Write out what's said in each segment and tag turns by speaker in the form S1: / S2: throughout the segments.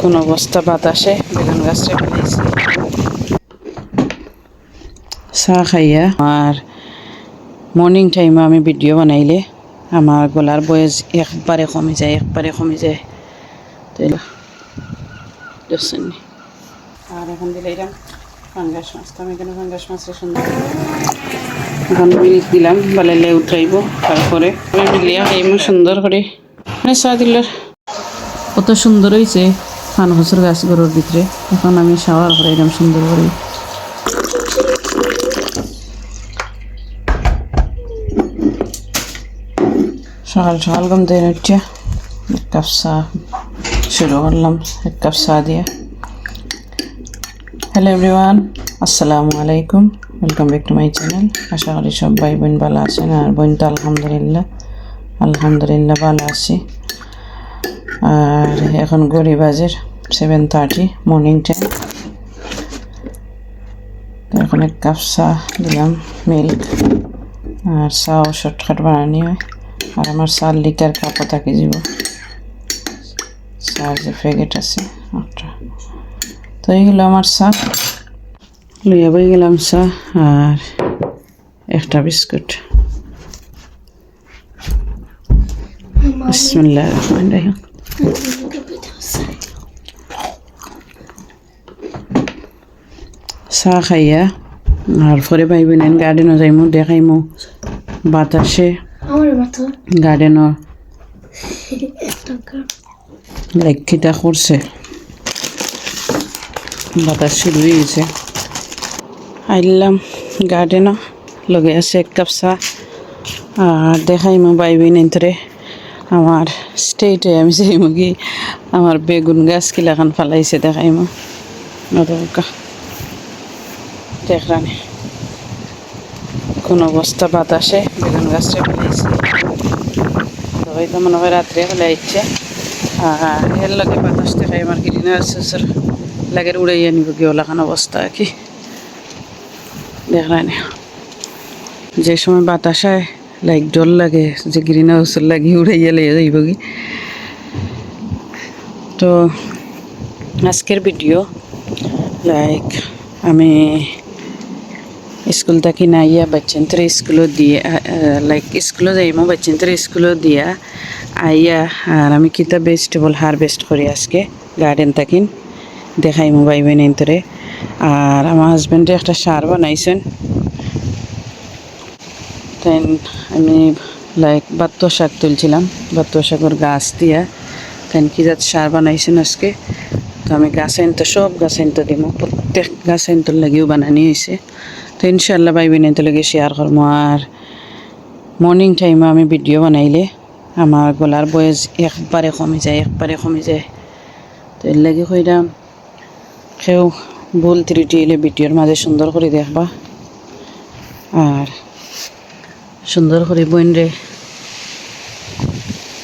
S1: কোন অবস্থা বাতাসে, বেগুন গাছটা ফেলেছি। চাহ খাইয়া, আর মর্নিং টাইমে আমি ভিডিও বানাইলে আমার গলার বয়স একবারে কমে যায়, একবারে কমে যায়। নি? আর এখন দিলে এরকম ফাঙ্গাস মাছ, তো আমি এখানে ফাঙ্গাস মাছের সুন্দর এখন মিল্ক দিলাম বালাইলে উঠাইব তারপরে মিলিয়া খাইমু সুন্দর করে। মানে চা দিলার। কত সুন্দর হয়েছে ফান হসুর গাছ গরুর ভিতরে। এখন আমি শাওয়ার করে এরকম সুন্দর করে। সকাল সকাল ঘুম থেকে উঠছে এক কাপ চা শুরু করলাম, এক কাপ চা দিয়ে। হ্যালো এভরিওয়ান আসসালামু আলাইকুম। Welcome back to my channel আশা করি সব ভাই বোন ভালো আছেন আর বোন তো আলহামদুলিল্লাহ। আলহামদুলিল্লাহ ভালো আছি। আর এখন গড়ি বাজের সেভেন থার্টি মর্নিং টাইম এখন এক কাপ চা দিলাম মিল্ক আর চাও শর্টকাট বানানি হয়। আর আমার চার লিটার কাপও থাকে যাব চার যে প্যাকেট আছে একটা তো এইগুলো আমার চা। লইয়া বই গেলাম চা আর একটা বিস্কুট। বিসমিল্লাহ রহমান রহিম। চাহ খাইয়া আর পরে ভাই বোনেন গার্ডেনও যাইমু দেখাইমু বাতাসে গার্ডেনর লাইকিটা করছে বাতাস শুরু হয়ে গেছে আইলাম গার্ডেনও লগে আছে এক কাপ চা আর দেখাইমু ভাই বোনেন্তরে আমার স্টেটে আমি যাইমু কি আমার বেগুন গাছ কিলাখান ফালাইছে দেখাইমু। দেখরানি কোন অবস্থা বাতাসে বেগুন গাছটা ফেলাইছে। হয়তো মনে হয় রাত্রে ফেলাইছে আর এর লগে বাতাস দেখাই আমার গ্রিনার সুসর লাগে উড়াই আনিব কি ওলাখান অবস্থা কি। দেখরানি যে সময় বাতাস হয় লাইক ডর লাগে যে গ্রিন হাউসের লাগি উড়াইয়া লেগে যাইব কি তো আজকের ভিডিও, লাইক আমি স্কুল থাকি না, ইয়া বাচ্চান্তর স্কুলও দিয়ে, লাইক স্কুলও যাইমো, বাচ্চান্তর স্কুলও দিয়া, আইয়া আর আমি কিতা ভেজিটেবল হারভেস্ট করি আজকে গার্ডেন থাকিন দেখাইমো ভাই বোন এন্তরে আর আমার হাজব্যান্ডে একটা সার বানাইছেন। তাই আমি লাইক বাত্ত শাক তুলছিলাম। বাত্ত শাকের গাছ দিয়া। তাই কি যাতে সার বানাইছেন আজকে? তো আমি গাছ আনতে, সব গাছ আনতে দিব। প্রত্যেক গাছ আনতে লাগিও বানানি হয়েছে তো ইনশাল্লাহ ভাই বোন এনতে লাগে শেয়ার করব আর মর্নিং টাইমে আমি ভিডিও বানাইলে আমার গলার বয়স একবারে কমে যায়, একবারে কমে যায়। তো এর লাগে কইরাম কেউ ভুল ত্রুটি এলে ভিডিওর মাঝে সুন্দর করে দেখবা। আর সুন্দর করে বইনরে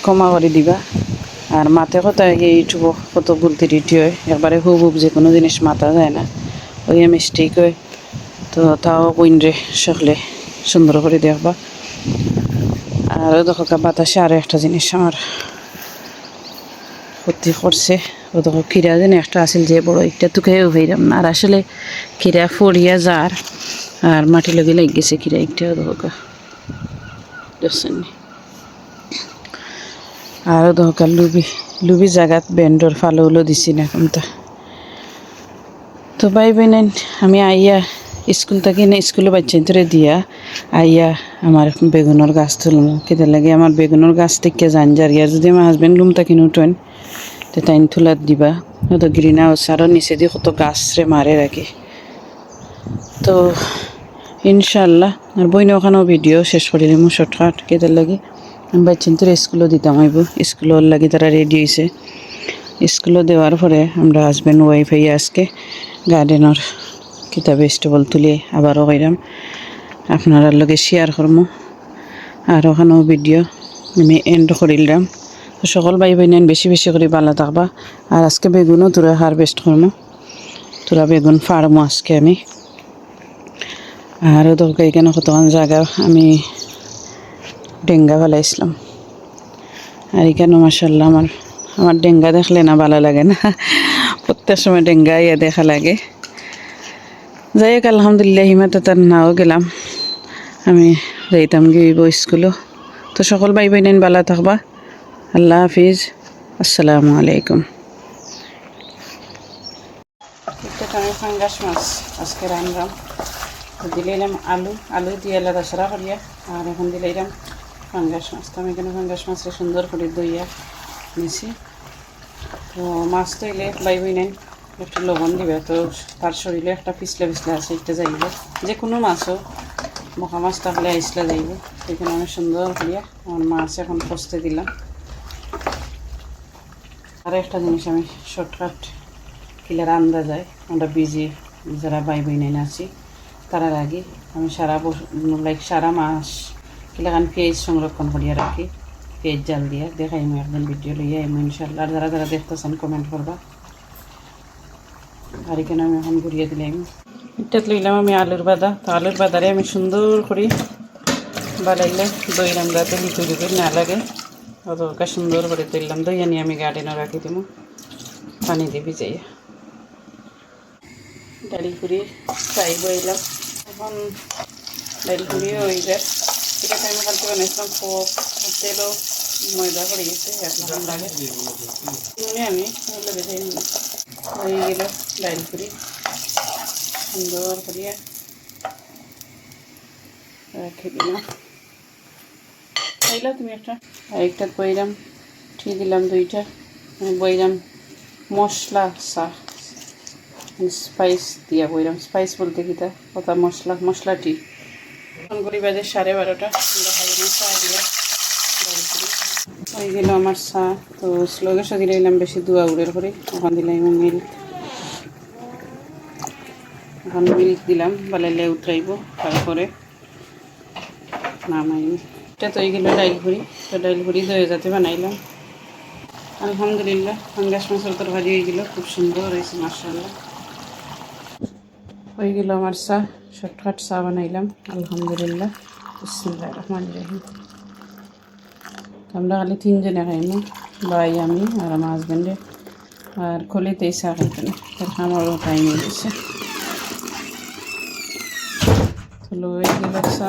S1: ক্ষমা করে দিবা। আর মাথে কথা এইটুব কত ভুল ত্রুটি হয়। একবারে খুব খুব যে কোনো জিনিস মাথা যায় না। ওই মিস্টেক হয়। তো তাও বইনরে সকলে সুন্দর করে দেখবা আর দেখো বাতাসে আরও একটা জিনিস আমার ক্ষতি করছে ও দেখো কিরা যেন একটা আছিল যে বড় একটা তো খেয়েও হইলাম না। আর আসলে কিরা ফড়িয়া যার আর মাটি লগে লাগ গেছে কিরা একটাও দেখো আরও দেখো লুবি। লুবি জাগাত বেন্ডর ফালৌলো দিছি না কোনটা তো। ভাই বোনেন, আমি আইয়া স্কুল থেকে না স্কুলে বাচ্চান্তরে দিয়া আইয়া আমার বেগুনের গাছ তুলমু। কেটে লাগে আমার বেগুনের গাছ থেকে জান যার যদি আমার হাজবেন্ড লুম তাকে নুটেন তো তাইন তুলাত দিবা। তো গ্রিন হাউস আরও নিচে দিয়ে কত গাছ রে মারে রাখি। তো ইনশাল্লাহ আর বইন ওখানেও ভিডিও শেষ করে দিলাম শর্টকাট কেটে লাগে। আমি বাচ্চান্তরে স্কুলও দিতাম আইব। স্কুলের লাগে তারা রেডি হয়েছে স্কুলে দেওয়ার পরে আমরা হাজব্যান্ড ওয়াইফ হয়ে আজকে গার্ডেনের কিতা ভেজিটেবল তুলি আবারও কইরাম আপনার লগে শেয়ার করব আর ওখানেও ভিডিও আমি এন্ড করিলাম সকল ভাই বোনেন বেশি বেশি করে ভালো থাকবা। আর আজকে বেগুনও তোরা হারভেস্ট করব তোরা বেগুন ফার্মও আজকে আমি। আরও দরকার এখানে কতক্ষণ জায়গা? আমি ডেঙ্গা ফেলাইছিলাম। আর এখানে মাসাল্লাহ আমার আমার ডেঙ্গা দেখলে না ভালো লাগে না। প্রত্যেক সময় ডেঙ্গা ইয়া দেখা লাগে। যাই হোক, আলহামদুলিল্লাহ হিমাতে তার নাও গেলাম। আমি যাইতাম গিয়ে স্কুলও তো সকল ভাই বোনেন ভালো থাকবা। আল্লাহ হাফিজ। আসসালামু আলাইকুম। আজকে তো দিলাম আলু আলু দিয়ে আলাদা সারা করিয়া, আর এখন দিলাম ফাঙ্গাস মাছ। তো আমি এখানে ফাঙ্গাস মাছটা সুন্দর করে দইয়া নিছি। তো মাছ তো এলে বাই বই নেন একটু লবণ দিবে। তো তার শরীরে একটা পিছলে পিছলে আছে এটা যাইব। যে কোনো মাছও মহা মাছ থাকলে আইসলে যাইব। সেখানে আমি সুন্দর করিয়া আমার মাছ এখন কষতে দিলাম। আর একটা জিনিস আমি শর্টকাট কিলার রান্দা যায় আমরা বিজি যারা বাই বই নেন আছি। তারার আগে আমি সারা লাইক সারা মাস কিলাখান পেঁয়াজ সংরক্ষণ করিয়া রাখি পেঁয়াজ জাল দিয়া। দেখাই আমি একদিন ভিডিও লইয়া এমন ইনশাল্লাহ আর যারা যারা দেখতেছেন কমেন্ট করবা। আর এখানে আমি এখন ঘুরিয়ে দিলাম। এটা লইলাম আমি আলুর বাদা। তো আলুর বাদারে আমি সুন্দর করে বানাইলে দই রান্দাতে লিকুই লিকুই না লাগে অতটা সুন্দর করে তুললাম। দই আনি আমি গার্ডেনও রাখি দিব পানি দিয়ে ভিজাইয়া। ডালি পুরি ফ্রাই বইলাম এখন ডালি পুরি হয়ে যায় এটা আমি কালকে বানাইছিলাম ফোক তেলও ময়দা করে গেছে এখন লাগে নুনে আমি ওগুলো বেঁধে হয়ে গেল ডাল পুরি সুন্দর করিয়া রেখে দিলাম খাইলা তুমি একটা আরেকটা বইলাম ঠিক দিলাম দুইটা বইলাম মশলা চা স্পাইস দিয়া বইলাম। স্পাইস বলতে কি তা? কথা মশলা মশলাটি ফোন করি বাজে সাড়ে বারোটা। চা দিয়া। হয়ে গেল আমার চা। তো স্লোগে সাথে দিলাম বেশি দুয়া উড়ের করে ওখান দিলাম মিল্ক এখন মিল্ক দিলাম। বালাইলে উতরাইব তারপরে নামাইব এটা তো গেল ডাইল ভুড়ি তো ডাইল ভুড়ি দই যাতে বানাইলাম। আলহামদুলিল্লাহ ফাঙ্গাস মাছের তরকারি হয়ে গেল। খুব সুন্দর হয়েছে মার্শাল্লাহ হয়ে গেল আমার চা। শর্টকাট চা বানাইলাম। আলহামদুলিল্লাহ। বিসমুল্লাহ রহমান রহিম। আমরা খালি তিনজনে খাইনি ভাই, আমি আর আমার হাজব্যান্ডে আর খলিতেই চা খাইতেন। আমারও টাইম হয়ে গেছে। লই গেল চা।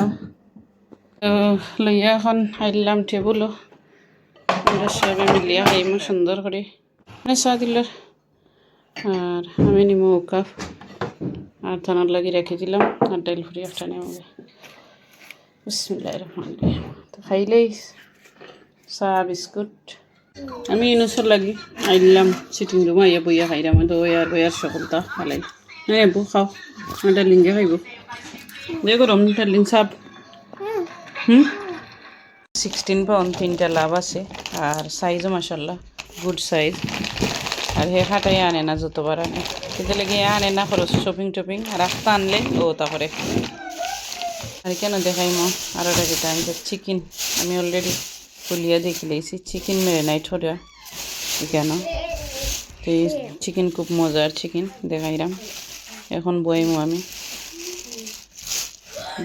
S1: লইয়া এখন আইলাম টেবুলও। আমরা সবে মিলিয়া খাইমু সুন্দর করে। মানে চা দিল আর আমি নিমু কাপ। আর থানার লাগি রেখে দিলাম, আর ডাইল ফুরি একটা রহমান রহিম। তো খাইলেই চা বিস্কুট। আমি ইনুসর লাগি আইলাম সিটিং রুম আইয়া বইয়া খাইলাম দই আর বইয়ার সকলটা খালাই। হ্যাঁ বউ খাও ডালিং যে খাইব। যে গরম ডালিং চাপ হুম? সিক্সটিন পাউন্ড তিনটা লাভ আছে, আর সাইজও মাসাল্লাহ গুড সাইজ আর হে খাটাই আনে না যতবার আনে। কিন্তু লেগে আনে না, খরচ শপিং টপিং, রাস্তা আনলে, ও তারপরে। আর কেন দেখাই মো? আর ওটা যেটা আমি চিকেন আমি অলরেডি খুলিয়া দেখি লেছি চিকেন মেরিনাইট হরা কেন? তো এই চিকেন খুব মজার চিকেন দেখাইলাম। এখন বইমো আমি।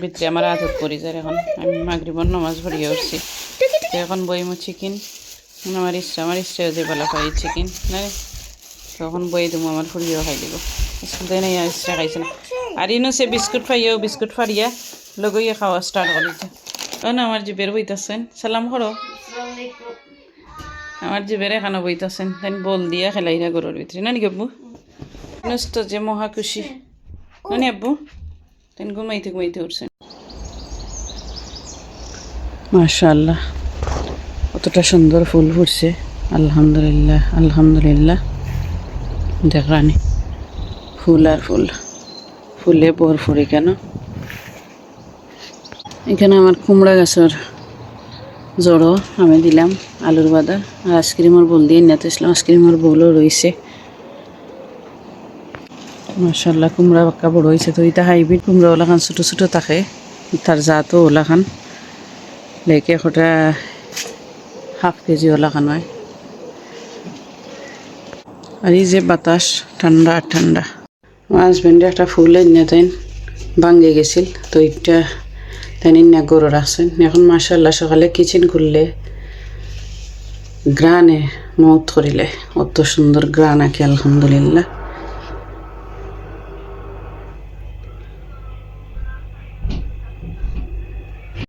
S1: ভিতরে আমার আদত করি যায় এখন। আমি মাগরিবর নমাজ ভরিয়ে উঠছি। তো এখন বইমো চিকেন আমার ইচ্ছা আমার ইচ্ছা যে বেলা পাই চিকেন না? তখন বই দেবো আমার ফুরিয়েও খাই দিব। স্কুল নাই ইচ্ছা খাইছে না। আর ইনো সে বিস্কুট খাইয়েও বিস্কুট ফাড়িয়া লগইয়া খাওয়া স্টার্ট করিছে। না, আমার যে বের বইতেছেন। সালাম করো। আমার যে বের এখানে বইতেছেন। তাই বল দিয়া খেলাইরা গরুর ভিতরে। না নাকি আব্বু? নুস্ত যে মহা খুশি। নানি আব্বু? তাই ঘুমাইতে ঘুমাইতে উঠছেন। মাশাআল্লাহ, কতটা সুন্দর ফুল ফুটছে। আলহামদুলিল্লাহ আলহামদুলিল্লাহ। দেখানি ফুল আর ফুল। ফুলে ভরপুরি কেন? এখানে আমার কুমড়া গাছের জড়ো আমি দিলাম আলুর বাদা আর আইসক্রিমের বোল দিয়ে নিতে আসলাম। আইসক্রিমের বোলও রয়েছে। মাসাল্লাহ কুমড়া বাক্কা বড় হয়েছে তো, এটা হাইব্রিড কুমড়া ওলাখান ছোটো ছোটো থাকে, তার জাতও ওলাখান লেকে ওটা হাফ কেজি ওলাখান হয়। আর এই যে বাতাস, ঠান্ডা ঠান্ডা। আমার হাজব্যান্ডে একটা ফুল এনে তাই ভাঙ্গে গেছিল। তো এটা তাই না গরু রাখছেন এখন মার্শাল্লা সকালে কিচেন খুললে গ্রানে মত করিলে। অত সুন্দর গ্রান আঁকে, আলহামদুলিল্লাহ।